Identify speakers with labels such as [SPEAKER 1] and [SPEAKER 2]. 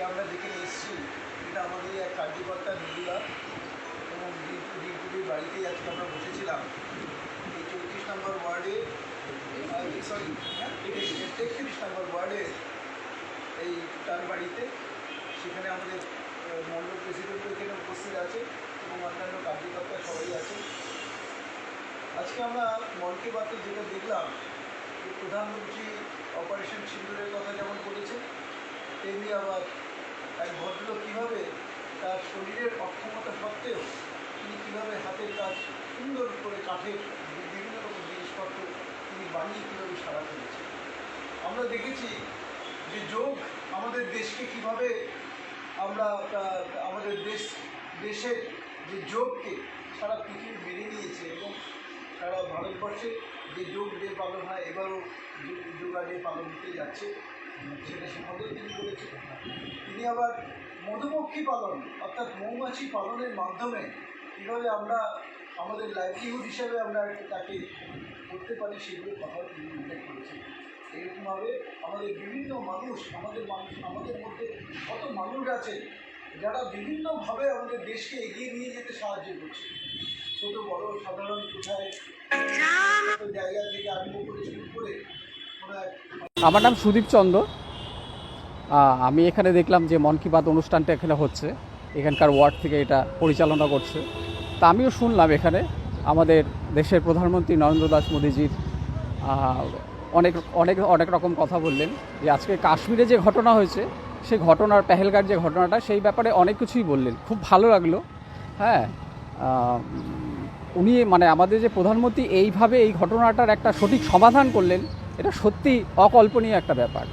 [SPEAKER 1] আজকে আমরা যেখানে এসেছি এটা আমাদের এক কার্যকর্তা নিরুলা এবং রিঙ্কুটির বাড়িতেই আজকে আমরা বসেছিলাম। এই চৌত্রিশ নম্বর ওয়ার্ডে সরি তেত্রিশ নম্বর ওয়ার্ডে এই তার বাড়িতে সেখানে আমাদের মন্ডল প্রেসিডেন্ট এখানে উপস্থিত আছে এবং অন্যান্য কার্যকর্তা সবাই আছে। আজকে আমরা মন কি বাতে যেটা দেখলাম প্রধানমন্ত্রী অপারেশন সিন্দুরের কথা যেমন বলেছেন, তেমনি আবার এক ভদ্রলোক কীভাবে তার শরীরের অক্ষমতা সত্ত্বেও তিনি কীভাবে হাতের কাজ সুন্দর করে কাঠের বিভিন্ন রকম জিনিসপত্র তিনি বানিয়ে কীভাবে সারা ফেলেছেন আমরা দেখেছি যে যোগ আমাদের দেশকে কীভাবে আমরা আমাদের দেশ, দেশের যে যোগকে সারা পৃথিবী মেনে নিয়েছে এবং সারা ভারতবর্ষে যে যোগ ডে পালন হয়, এবারও যোগা ডে পালন হতে যাচ্ছে। সেটা সম্বন্ধেও তিনি বলেছেন তিনি আবার মধুমক্ষী পালন, অর্থাৎ মৌমাছি পালনের মাধ্যমে কীভাবে আমরা আমাদের লাইভলিহুড হিসাবে আমরা তাকে করতে পারি সেগুলো কথা তিনি উল্লেখ করেছেন। এরকমভাবে আমাদের বিভিন্ন মানুষ, আমাদের মানুষ, আমাদের মধ্যে কত মানুষ আছে যারা বিভিন্নভাবে আমাদের দেশকে এগিয়ে নিয়ে যেতে সাহায্য করছে। ছোট, বড়, সাধারণ কোথায় জায়গা থেকে আরম্ভ করে শুরু করে কোনো এক
[SPEAKER 2] আমার নাম সুদীপ চন্দ্র। আমি এখানে দেখলাম যে মন কি বাত অনুষ্ঠানটা এখানে হচ্ছে। এখানকার ওয়ার্ড থেকে এটা পরিচালনা করছে। তা আমিও শুনলাম এখানে। আমাদের দেশের প্রধানমন্ত্রী নরেন্দ্র দাস মোদীজির অনেক অনেক অনেক রকম কথা বললেন। যে আজকে কাশ্মীরে যে ঘটনা হয়েছে সেই ঘটনার, পেহেলগার যে ঘটনাটা, সেই ব্যাপারে অনেক কিছুই বললেন। খুব ভালো লাগল। হ্যাঁ উনি মানে আমাদের যে প্রধানমন্ত্রী, এইভাবে এই ঘটনাটার একটা সঠিক সমাধান করলেন। এটা সত্যি অকল্পনীয় একটা ব্যাপার।